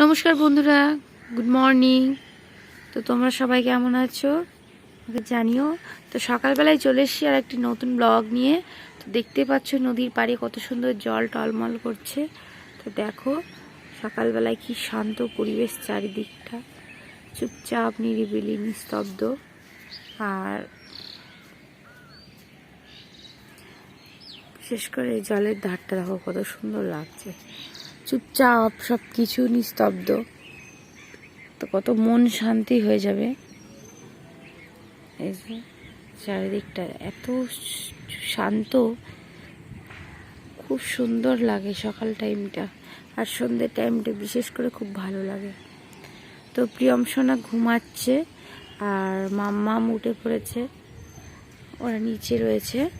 নমস্কার বন্ধুরা good morning তো তোমরা সবাই কেমন আছো? আমাকে জানিও। তো সকালবেলায় চলে এসেছি আর একটি নতুন ব্লগ নিয়ে। তো দেখতে পাচ্ছ নদীর পাড়ে কত সুন্দর জল টলমল করছে। তো দেখো, সকালবেলায় কি শান্ত পরিবেশ চারিদিকটা। চুপচাপ, নিরিবিলি, নিস্তব্ধ। আর বিশেষ করে জলের ধারটা দেখো কত সুন্দর লাগছে। চুপচাপ সব কিছু নিস্তব্ধ। তো কত মন শান্তি হয়ে যাবে। এই যে চারিদিকটা এত শান্ত। খুব সুন্দর লাগে সকাল টাইমটা আর সন্ধ্যের টাইমটা বিশেষ করে খুব ভালো লাগে। তো প্রিয়ম সোনা ঘুমাচ্ছে আর মাম্মা উঠে পড়েছে। ওরা নিচে রয়েছে।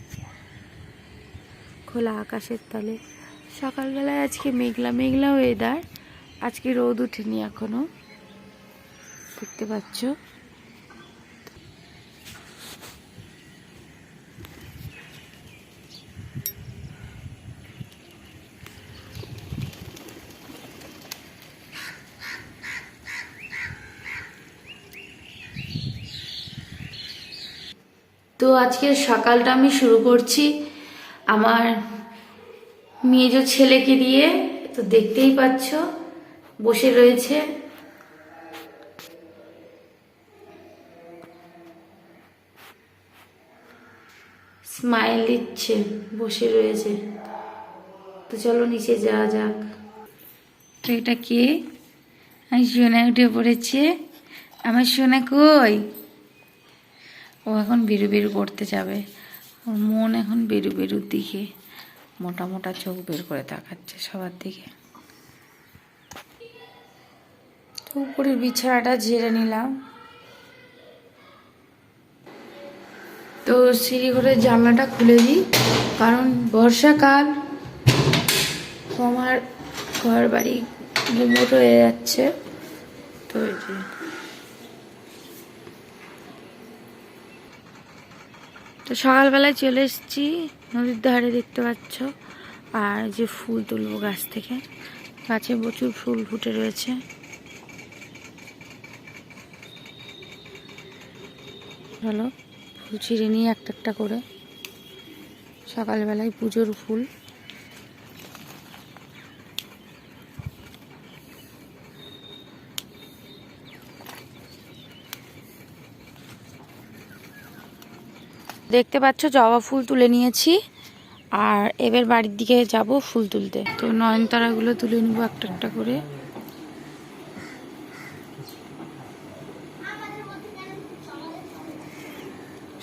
খোলা আকাশের তলে। সকালবেলায় আজকে মেঘলা মেঘলা ওয়েদার আজকে রোদ উঠেনি এখনও। দেখতে পাচ্ছ? তো আজকে সকালটা আমি শুরু করছি। আমার মেজ ছেলেকে দিয়ে তো দেখতেই পাচ্ছ, বসে রয়েছে। স্মাইল দিচ্ছে, বসে রয়েছে। তো চলো নিচে যাওয়া যাক। তো এটা কে? আমি সোনা উঠে পড়েছে। আমার সোনা কই? ও এখন বেরু বেরু করতে যাবে। ওর মন এখন বেরু বেরুর দিকে। মোটা মোটা চোখ বের করে তাকাচ্ছে সবার দিকে। উপরের বিছানাটা ঝেড়ে নিলাম। তো সিঁড়ি ঘরের জানলাটা খুলে দিই, কারণ বর্ষাকাল, আমার ঘর বাড়ি গুমোট হয়ে যাচ্ছে। তো তো সকালবেলায় চলে এসেছি। নদীর ধারে দেখতে পাচ্ছ। আর যে ফুল তুলবো গাছ থেকে। গাছে প্রচুর ফুল ফুটে রয়েছে। চলো, ফুল ছিঁড়ে নিয়ে একটা একটা করে। সকালবেলায় পুজোর ফুল। দেখতে পাচ্ছ, জবা ফুল তুলে নিয়েছি। আর এবার বাড়ির দিকে যাব ফুল তুলতে। তো নয়নতারাগুলো তুলে নিব একটা একটা করে।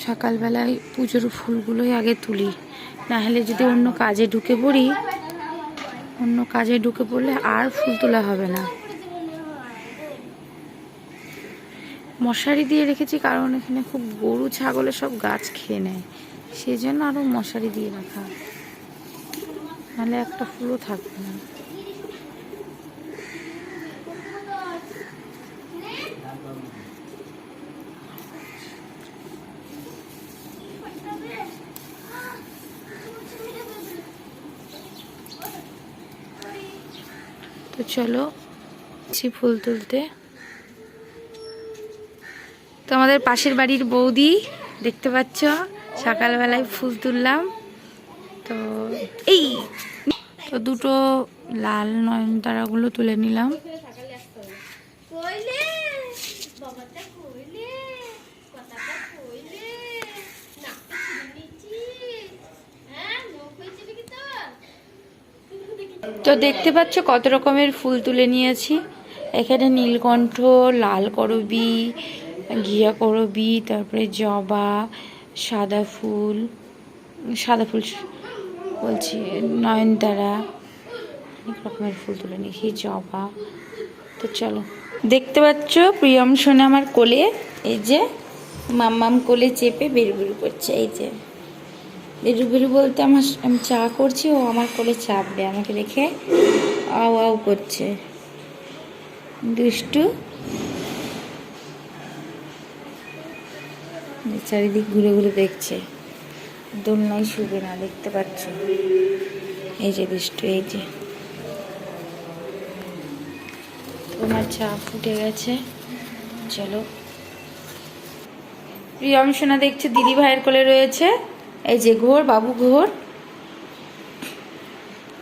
সকালবেলায় পুজোর ফুলগুলোই আগে তুলি। না হলে যদি অন্য কাজে ঢুকে পড়ি, অন্য কাজে ঢুকে পড়লে আর ফুল তোলা হবে না। মশারি দিয়ে রেখেছি কারণ এখানে খুব গরু, ছাগলে সব গাছ খেয়ে নেয়। সেই জন্য আরও মশারি দিয়ে রাখা। নাহলে একটা ফুলও থাকবে না। তো চলো ফুল তুলতে। আমাদের পাশের বাড়ির বৌদি দেখতে পাচ্ছ? সকালবেলায় ফুল তুললাম। তো এই তো দুটো লাল নয়নতারাগুলো তুলে নিলাম। তো দেখতে পাচ্ছ কত রকমের ফুল তুলে নিয়েছি। এখানে নীলকণ্ঠ লাল করবি ঘিয়া করবি, তারপরে জবা, সাদা ফুল সাদা ফুল বলছি, নয়নতারা, অনেক রকমের ফুল তুলে নিয়েছি, জবা। তো চলো, দেখতে পাচ্ছ প্রিয়ম সোনা আমার কোলে, এই যে মাম্মাম কোলে চেপে বেরু বেরু করছে, এই যে। বেরু বেরু বলতে আমার আমি চা করছি, ও আমার কোলে চাপবে আমাকে রেখে আও আও করছে। দুষ্টু চারিদিক ঘুরে ঘুরে দেখছে। দোলনায় শুবে না, দেখতে পাচ্ছ? এই যে দুষ্টু এই যে। তোমার চা ফুটে গেছে। চলো। প্রিয়ম সোনা দেখছে দিদি ভাইয়ের কোলে রয়েছে। এই যে ঘোর, বাবু ঘোর।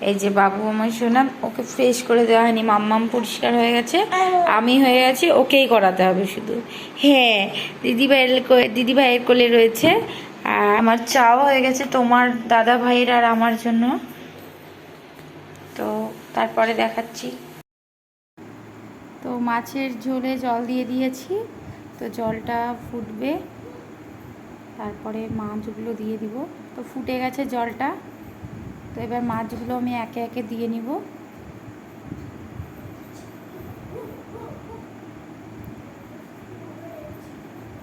এই যে বাবু আমার সোনা, ওকে ফ্রেশ করে দেওয়া হয়নি, মাম্মাম পরিষ্কার হয়ে গেছে। আমি হয়ে গেছি, ওকেই করাতে হবে শুধু। হ্যাঁ দিদি ভাইয়ের কো- দিদি ভাইয়ের কোলে রয়েছে। আর আমার চাও হয়ে গেছে তোমার দাদা ভাইয়ের আর আমার জন্য। তো তারপরে দেখাচ্ছি। তো মাছের ঝোলে জল দিয়ে দিয়েছি, তো জলটা ফুটবে। তারপরে মাছগুলো দিয়ে দিব। তো ফুটে গেছে জলটা। তো এবার মাছগুলো আমি একে একে দিয়ে নিব।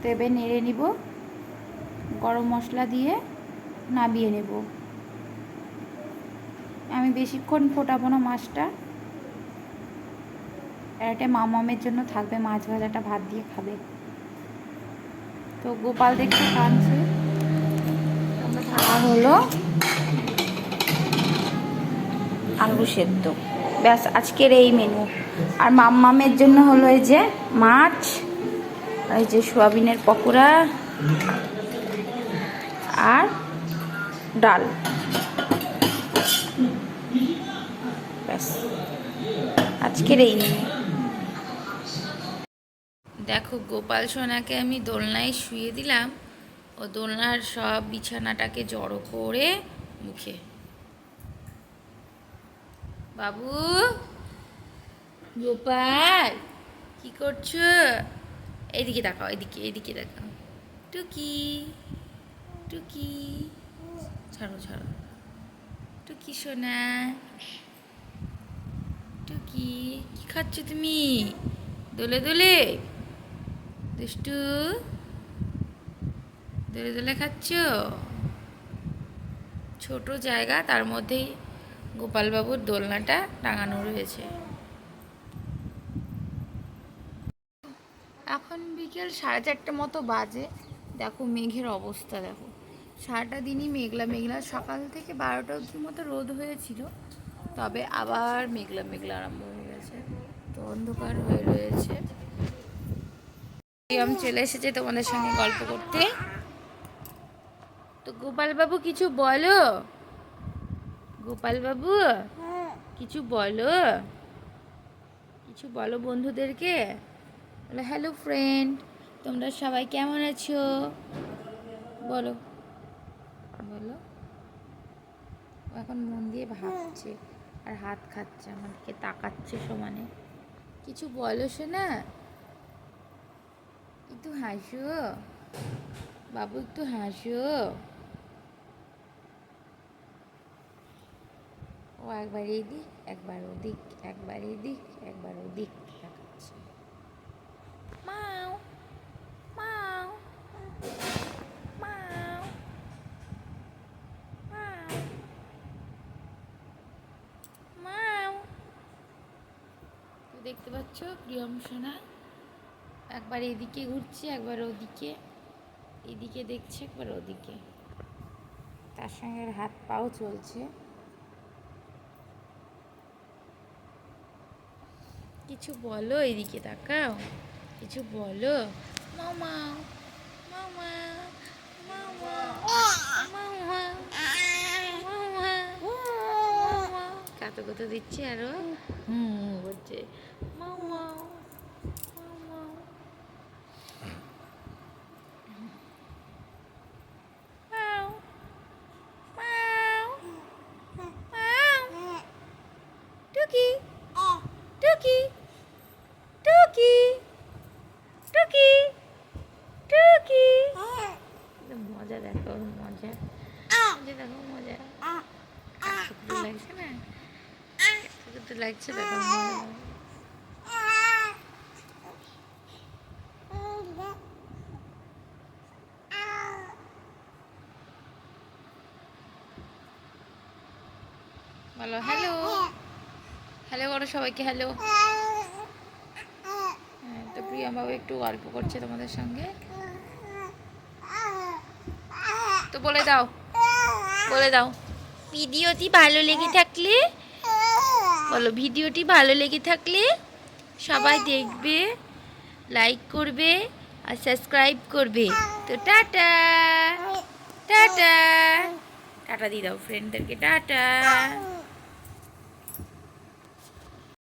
তো এবার নেড়ে নিব গরম মশলা দিয়ে নামিয়ে নেব। আমি বেশিক্ষণ ফোটাবো না মাছটা। এটা মামামের জন্য থাকবে মাছ ভাজাটা ভাত দিয়ে খাবে। তো গোপাল দেখতে কাঁদছে আর হলো আলু সেদ্ধ। ব্যাস, আজকের এই মেনু আর মাম্মামের জন্য হলো এই যে মাছ, এই যে সোয়াবিনের পকোড়া আর ডাল। ব্যাস, আজকের এই মেনু দেখো, গোপাল সোনাকে আমি দোলনায় শুয়ে দিলাম। ও দোলনার সব বিছানাটাকে জড়ো করে মুখে। বাবু? গোপাল? কি করছ? এইদিকে দেখাও এদিকে এদিকে দেখাও টুকি টুকি। ছাড়ো ছাড়ো। টুকি সোনা। টুকি কি খাচ্ছ তুমি? দোলে দোলে। দুষ্টু দোলে দোলে খাচ্ছ? ছোট জায়গা তার মধ্যেই গোপালবাবুর দোলনাটা টাঙানো রয়েছে। এখন বিকেল সাড়ে চারটে মতো বাজে। দেখো মেঘের অবস্থা দেখো। সারাটা দিনই মেঘলা মেঘলা। সকাল থেকে বারোটা অবধি মতো রোদ হয়েছিল। তবে আবার মেঘলা মেঘলা আরম্ভ হয়ে গেছে। তো অন্ধকার হয়ে রয়েছে। প্রিয়ম চলে এসেছে তোমাদের সঙ্গে গল্প করতে। তো গোপালবাবু কিছু বলো। গোপালবাবু কিছু বলো? কিছু বলো বন্ধুদেরকে? বলো হ্যালো ফ্রেন্ড তোমরা সবাই কেমন আছো? বলো। বলো। এখন মন দিয়ে ভাবছে আর হাত খাচ্ছে আমাদেরকে তাকাচ্ছে সমানে। কিছু বলো শোনা একটু হাসো। বাবু একটু হাসো। ও একবার এদিক একবার ওদিক একবার এদিক একবার ওদিক দেখাচ্ছে। মাও মাও মাও মাও মাও। তো দেখতে পাচ্ছ প্রিয়ম সোনা একবার এদিকে ঘুরছে একবার ওদিকে। এদিকে দেখছে একবার ওদিকে। তার সঙ্গে হাত পাও চলছে। কিছু বলো এদিকে তাকাও। কিছু বলো। মামা মামা মামা মামা মামা কত কত দিচ্ছে আরও? হুম মামা মামা। মজা বলো হ্যালো হ্যালো করো সবাইকে হ্যালো হ্যাঁ, তো প্রিয়া বাবু একটু গল্প করছে তোমাদের সঙ্গে। তো বলে দাও। বলে দাও। ভিডিওটি ভালো লেগে থাকলে, বলো, ভিডিওটি ভালো লেগে থাকলে সবাই দেখবে লাইক করবে আর সাবস্ক্রাইব করবে। তো টাটা। টাটা। টাটা দিয়ে দাও ফ্রেন্ডদেরকে টাটা।